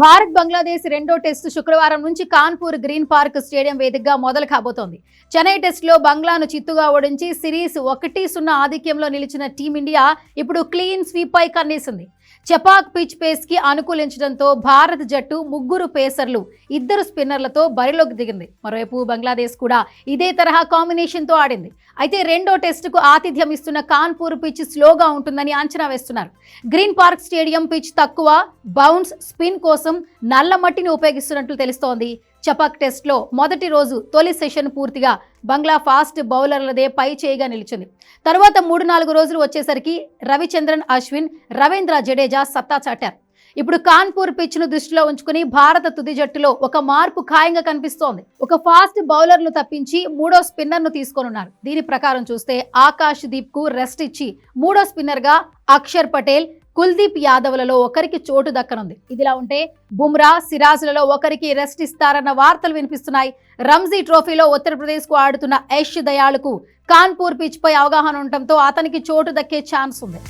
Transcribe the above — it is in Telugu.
భారత్ బంగ్లాదేశ్ రెండో టెస్టు శుక్రవారం నుంచి కాన్పూర్ గ్రీన్ పార్క్ స్టేడియం వేదికగా మొదలు కాబోతోంది. చెన్నై టెస్టులో బంగ్లాను చిత్తుగా ఓడించి సిరీస్ ఒకటి సున్నా ఆధిక్యంలో నిలిచిన టీమిండియా ఇప్పుడు క్లీన్ స్వీప్ పై కన్నేసింది. చపాక్ పిచ్ పేస్కి అనుకూలించడంతో భారత్ జట్టు ముగ్గురు పేసర్లు ఇద్దరు స్పిన్నర్లతో బరిలోకి దిగింది. మరోవైపు బంగ్లాదేశ్ కూడా ఇదే తరహా కాంబినేషన్తో ఆడింది. అయితే రెండో టెస్టుకు ఆతిథ్యం ఇస్తున్న కాన్పూర్ పిచ్ స్లోగా ఉంటుందని అంచనా వేస్తున్నారు. గ్రీన్ పార్క్ స్టేడియం పిచ్ తక్కువ బౌన్స్ స్పిన్ కోసం నల్ల మట్టిని ఉపయోగిస్తున్నట్లు తెలుస్తోంది. చపాక్ టెస్ట్లో మొదటి రోజు తొలి సెషన్ పూర్తిగా బంగ్లా ఫాస్ట్ బౌలర్లదే పై చేయిగా నిలిచింది. తరువాత మూడు నాలుగు రోజులు వచ్చేసరికి రవిచంద్రన్ అశ్విన్ రవీంద్ర జడేజా సత్తా చాటారు. ఇప్పుడు కాన్పూర్ పిచ్ను దృష్టిలో ఉంచుకుని భారత తుది జట్టులో ఒక మార్పు ఖాయంగా కనిపిస్తోంది. ఒక ఫాస్ట్ బౌలర్ను తప్పించి మూడో స్పిన్నర్ను తీసుకోనున్నారు. దీని ప్రకారం చూస్తే ఆకాష్ దీప్కు రెస్ట్ ఇచ్చి మూడో స్పిన్నర్గా అక్షర్ పటేల్ కుల్దీప్ యాదవ్లలో ఒకరికి చోటు దక్కనుంది. ఇదిలా ఉంటే బుమ్రా సిరాజ్లలో ఒకరికి రెస్ట్ ఇస్తారన్న వార్తలు వినిపిస్తున్నాయి. రంజీ ట్రోఫీలో ఉత్తరప్రదేశ్కు ఆడుతున్న యష్ దయాళుకు కాన్పూర్ పిచ్ పై అవగాహన ఉండటంతో అతనికి చోటు దక్కే ఛాన్స్ ఉంది.